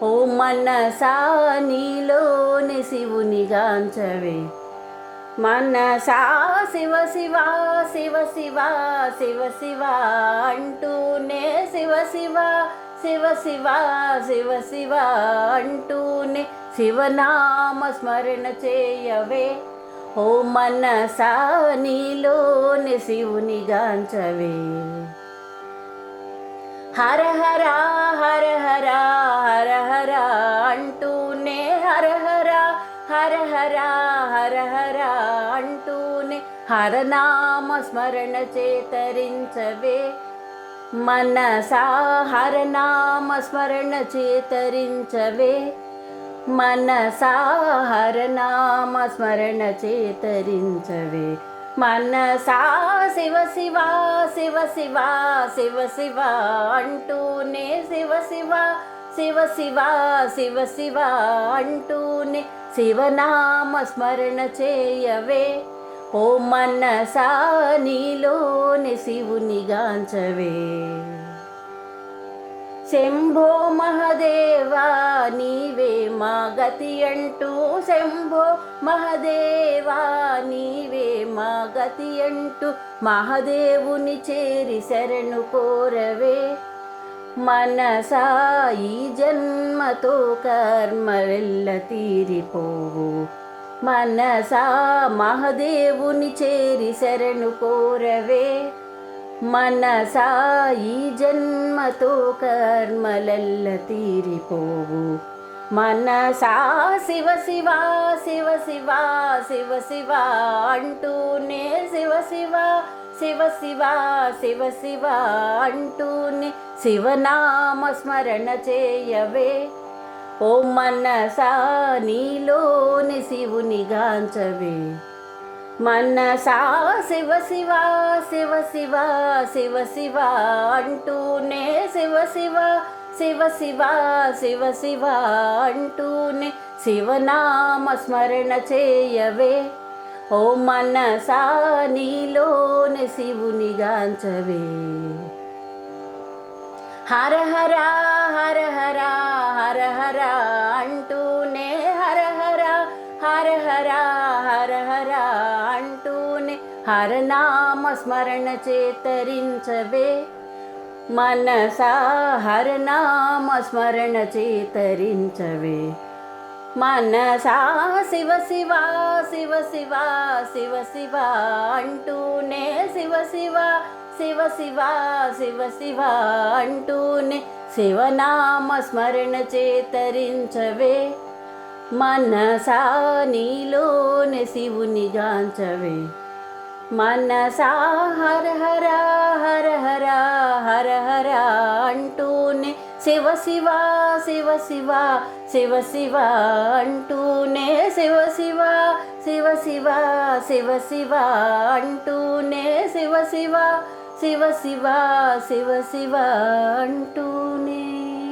ఓ మనసా నీలోని శివుని గాంచవే మనసా శివ శివ శివ శివ శివ శివ అంటూనే శివ శివ శివ శివ శివ శివ అంటూనే శివనామ స్మరణ చేయవే ఓ మనసా నీలోని శివుని గాంచవే హర హర హర హరా అంటూనే హరనామ స్మరణ చేతరించవే. మనసా హరనామ స్మరణ చేతరించవే. మనసా హరనామ స్మరణ చేతరించవే. మనసా శివ శివ శివ శివ శివ శివ అంటూనే శివ శివ శివ శివ శివ శివ అంటూనే శివనామ స్మరణ చేయవే. ఓ మనసా నీలోని శివుని గాంచవే. శంభో మహదేవా నీవే మా గతి అంటూ శంభో మహదేవా నీవే మా గతి అంటూ మహదేవుని చేరి శరణు కోరవే. మనసాయి జన్మతో కర్మలెల్ల తీరిపోవు. మనసా మహదేవుని చేరి శరణు కోరవే. మనసాయి జన్మతో కర్మలెల్ల తీరిపోవు. మనసా శివ శివ శివ శివ శివ శివ అంటూనే శివ శివ శివ శివ శివ శివ అంటూనే శివనామ స్మరణ చేయవే. ఓ మనసా నీలోని శివుని గాంచవే. మనసా శివ శివ శివ శివ శివ శివ అంటూనే శివ శివ శివ శివ శివ శివ అంటూనే శివనామ స్మరణ చేయవే. ఓ మనసా నీలోని శివుని గాంచవే. హర హర హర హర హర హర అంటూనే హర హర హర హర హర హర అంటూనే హరనామ స్మరణ చేతరించవే. మనసా హరనామ స్మరణ చేతరించవే. మనసా శివ శివ శివ శివ శివ శివ అంటూనే శివ శివ శివ శివ శివ శివ అంటూనే శివనామ స్మరణ చేతరించవే. మనసా నీలోని శివుని గాంచవే మనసా హర హరా శివ శివ శివ శివ శివ శివ అంటూనే శివ శివ శివ శివ శివ శివ అంటూనే శివ శివ శివ శివ శివ శివ అంటూనే.